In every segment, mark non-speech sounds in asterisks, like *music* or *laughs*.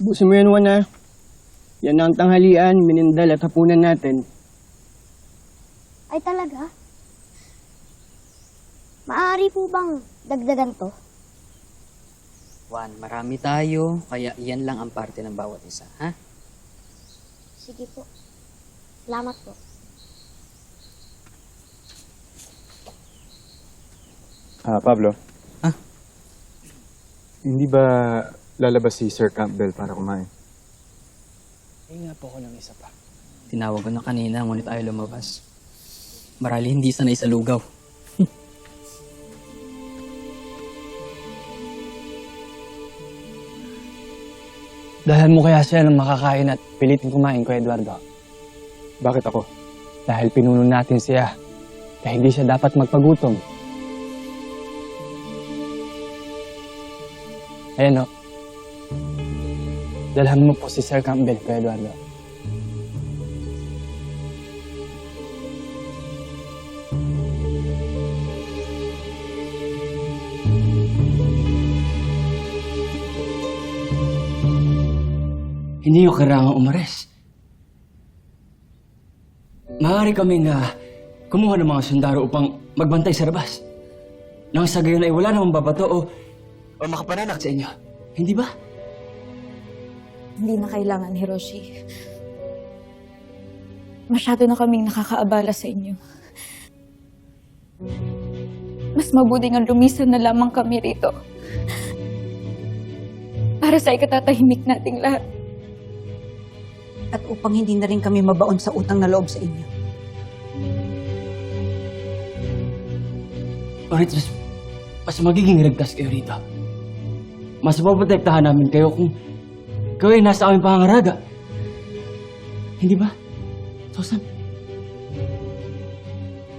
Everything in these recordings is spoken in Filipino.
Busin mo yan, Juan, ha? Yan na ang tanghalian, minindal at hapunan natin. Ay talaga? Maaari po bang dagdagan to? Juan, marami tayo, kaya yan lang ang parte ng bawat isa, ha? Sige po. Salamat po. Ah, Pablo. Ah? Hindi ba lalabas si Sir Campbell para kumain? Ay nga po ako ng isa pa. Tinawag ko na kanina, ngunit ayaw lumabas. Marali hindi sanay sa lugaw. *laughs* Dahan mo kaya siya ng makakain at pilitin kumain ko, Eduardo. Bakit ako? Dahil pinuno natin siya. Kaya hindi siya dapat magpagutom. Ayan o. Dalhan mo po si Sir Campbell ko, Eduardo. Hindi nyo kailangan umares. Maaari kaming ah, kumuha ng mga sundaro upang magbantay sa labas. Nang sa gayon ay wala namang babato o, o makapananak sa inyo. Hindi ba? Hindi na kailangan, Hiroshi. Masyado na kaming nakakaabala sa inyo. Mas mabuti nga lumisan na lamang kami rito. Para sa ikatatahimik nating lahat. at upang hindi na rin kami mabaon sa utang na loob sa inyo. Ngunit mas, mas magiging ligtas kayo rito. Mas maprotektahan namin kayo kung kayo ay nasa aming pangangaraga. Hindi ba? Tosan?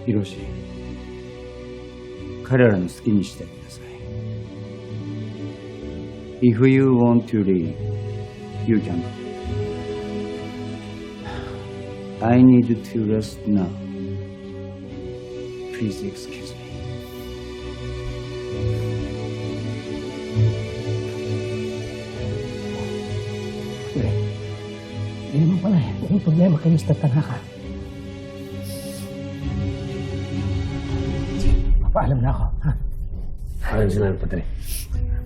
Hiroshi 彼らの好きにしてください If you want to leave, you can go. I need to rest now. Please excuse me. Pala eh. May problema kay Mr. Tanaka. Papaalam na ako. Ha? Maraming salamat, Padre.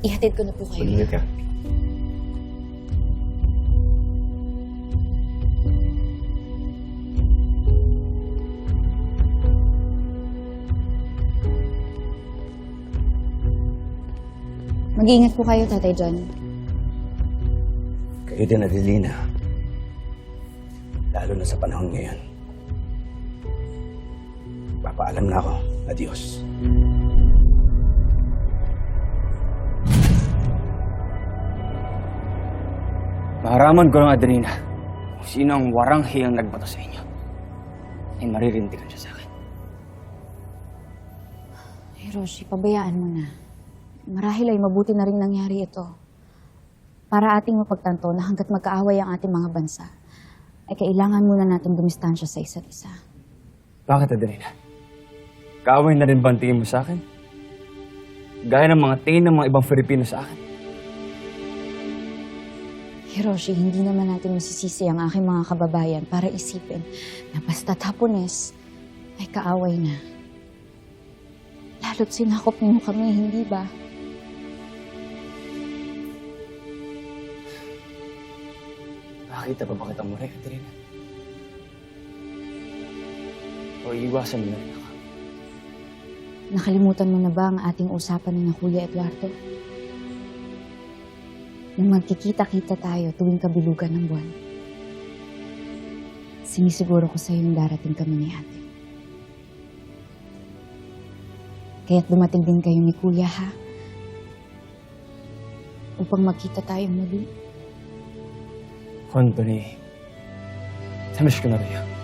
Ihatid ko na po kayo. Mag-ingat ka. Mag-iingat po kayo, Tatay John. Kayo din, Adelina. Lalo na sa panahon ngayon. Papaalam na ako. Adios. Maharaman ko ng Adelina. Kung sino ang warang hiyang nagbato sa inyo. Ay maririndigan siya sa akin. Hiroshi, pabayaan mo na. Marahil ay mabuti na rin nangyari ito. Para ating mapagtanto na hanggat magkaaway ang ating mga bansa, ay kailangan muna natin dumistansya sa isa't isa. Bakit, Adelina? Kaaway na rin ba ang tingin mo sa akin? Gaya ng mga tingin ng mga ibang Filipino sa akin. Hiroshi, hindi naman natin masisisi ang aking mga kababayan para isipin na basta't Hapones ay kaaway na. Lalo't sinakop niyo kami, hindi ba? Nakakita pa ba kitang muli, Adelina? O iwasan mo na rin ako? Nakalimutan mo na ba ang ating usapan ni na Kuya Eduardo? Na magkikita-kita tayo tuwing kabilugan ng buwan. Sinisiguro ko sa yung darating kami ni ate. Kaya't dumating din kayo ni Kuya, ha? Upang magkita tayo muli. Anthony, namiss ko na rin.